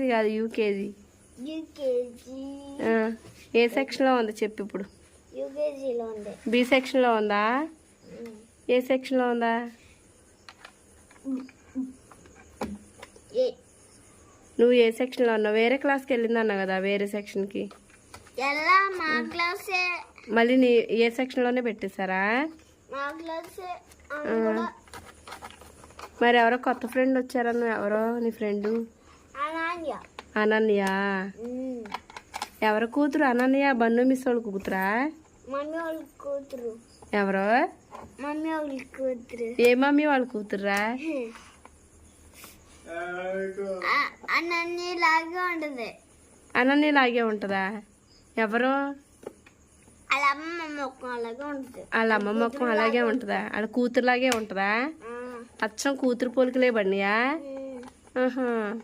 కాదు యూకేజీ. ఏ సెక్షన్లో ఉంది చెప్పు ఇప్పుడు. బి సెక్షన్లో ఉందా? ఏ సెక్షన్లో ఉందా? నువ్వు ఏ సెక్షన్లో ఉన్నావు? వేరే క్లాస్కి వెళ్ళింది అన్నావు కదా వేరే సెక్షన్కి. మళ్ళీ నీ ఏ సెక్షన్లోనే పెట్టేశారా? మరి ఎవరో కొత్త ఫ్రెండ్ వచ్చారా నువ్వు ఎవరో నీ ఫ్రెండు? అనాన్య. ఎవరో కూతురు? అనన్య బన్ను మిస్ వాళ్ళ కూతురా? మమ్మీ వాళ్ళ కూతురు. ఎవరో? మమ్మీ వాళ్ళ కూతురు. ఏ మమ్మీ వాళ్ళ కూతురా అనన్య లాగా ఉంటుంది. అనన్య లాగే ఉంటుందా? ఎవరు? వాళ్ళ అమ్మ మొక్కం అలాగే ఉంటుంది. వాళ్ళ అమ్మ మొక్కం అలాగే ఉంటుందా. వాళ్ళ కూతురులాగే ఉంటుందా? ఆ. అచ్చం కూతురు పోలికలే బండియా. ఆహా.